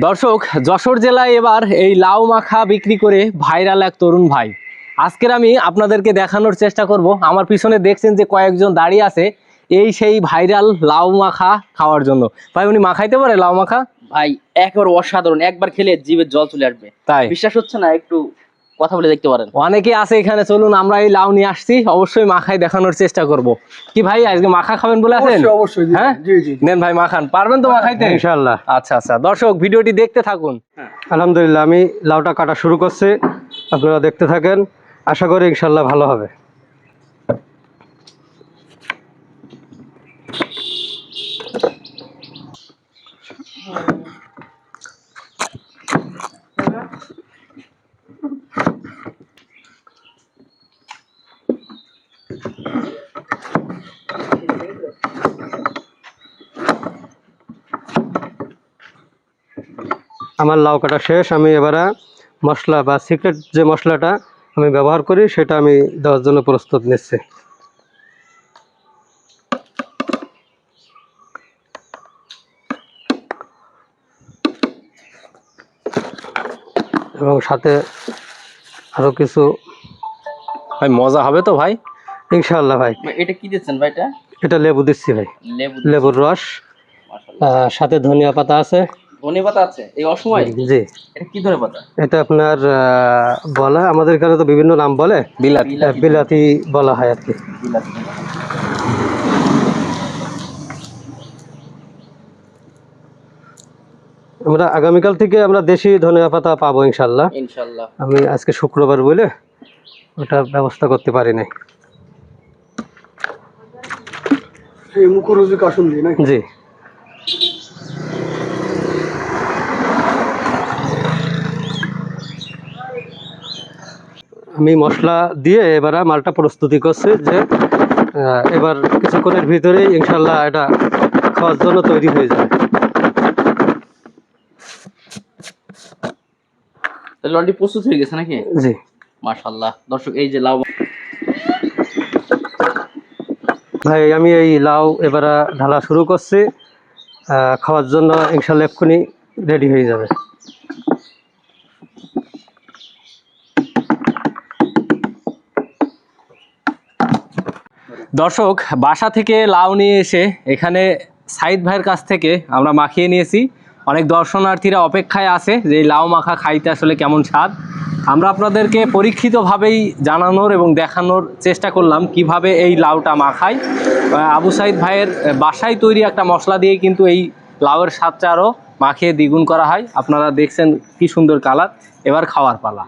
দর্শক যশোর জেলায় এবার এই লাউ মাখা বিক্রি করে ভাইরাল এক তরুণ ভাই। আজকের আমি আপনাদেরকে দেখানোর চেষ্টা করব। আমার পিছনে দেখছেন যে কয়েকজন দাঁড়িয়ে আছে এই সেই ভাইরাল লাউ মাখা খাওয়ার জন্য। ভাই উনি মাখাইতে পারে লাউ মাখা? ভাই একবার অসাধারণ। একবার খেলে জীবের জল চলে আসবে। তাই? বিশ্বাস হচ্ছে না একটু কথা বলে দেখতে পারেন। অনেকে আছে এখানে চলুন আমরা এই লাউ নিয়ে আসছি। অবশ্যই মাখাই দেখানোর চেষ্টা করব। কি ভাই আজকে মাখা খাবেন বলে আছেন? অবশ্যই অবশ্যই হ্যাঁ? জি জি নেন ভাই মাখান। পারবেন তো মাখাইতে? ইনশাআল্লাহ। আচ্ছা আচ্ছা। দর্শক ভিডিওটি দেখতে থাকুন। আলহামদুলিল্লাহ আমি লাউটা কাটা শুরু করছি। আপনারা দেখতে থাকেন। আশা করি ইনশাআল্লাহ ভালো হবে। আমার লাউ কাটা শেষ আমি এবারে মশলা বা সিক্রেট যে মশলাটা আমি ব্যবহার করি সেটা আমি দেওয়ার জন্য প্রস্তুত নিচ্ছি। এবং সাথে আরও কিছু ভাই মজা হবে তো ভাই? ইনশাআল্লাহ ভাই। ভাই, এটা কি দিচ্ছেন ভাই এটা? এটা লেবু দিচ্ছি ভাই। লেবু লেবুর রস সাথে ধনিয়া পাতা আছে। ধনে পাতা আছে এই অসময়? জি এটা কি ধনে পাতা? এটা আপনার বলা আমাদের এখানে তো বিভিন্ন নাম বলে বিলাতি। বিলাতি বলা হয় আর কি। বিলাতি। আমরা আগামীকাল থেকে আমরা দেশি ধনিয়া পাতা পাবো ইনশাল্লাহ। ইনশাআল্লাহ আমি আজকে শুক্রবার বলে ওটা ব্যবস্থা করতে পারি নাই। জি। আমি মশলা দিয়ে এবার মালটা প্রস্তুতি করছি যে এবার কিছুক্ষণের ভিতরেই ইনশাল্লাহ এটা খাওয়ার জন্য তৈরি হয়ে যাবে। অলরেডি প্রস্তুত হয়ে গেছে নাকি? জি। মাশাআল্লাহ। দর্শক এই যে লাউ ভাই আমি এই লাউ এবার ঢালা শুরু করছি আহ, খাওয়ার জন্য ইনশাল্লাহ এক্ষুনি রেডি হয়ে যাবে। দর্শক বাসা থেকে লাউ নিয়ে এসে এখানে সাইদ ভাইয়ের কাছ থেকে আমরা মাখিয়ে নিয়েছি। অনেক দর্শনার্থীরা অপেক্ষায় আছে যে এই লাউ মাখা খাইতে আসলে কেমন স্বাদ। আমরা আপনাদেরকে পরীক্ষিতভাবেই জানানোর এবং দেখানোর চেষ্টা করলাম কীভাবে এই লাউটা আহ, আবু সাইদ ভাইয়ের বাসায় তৈরি একটা মশলা দিয়ে কিন্তু এই লাউয়ের স্বাদটা আরও মাখিয়ে দ্বিগুণ করা হয়। আপনারা দেখছেন কি সুন্দর কালার। এবার খাওয়ার পালা।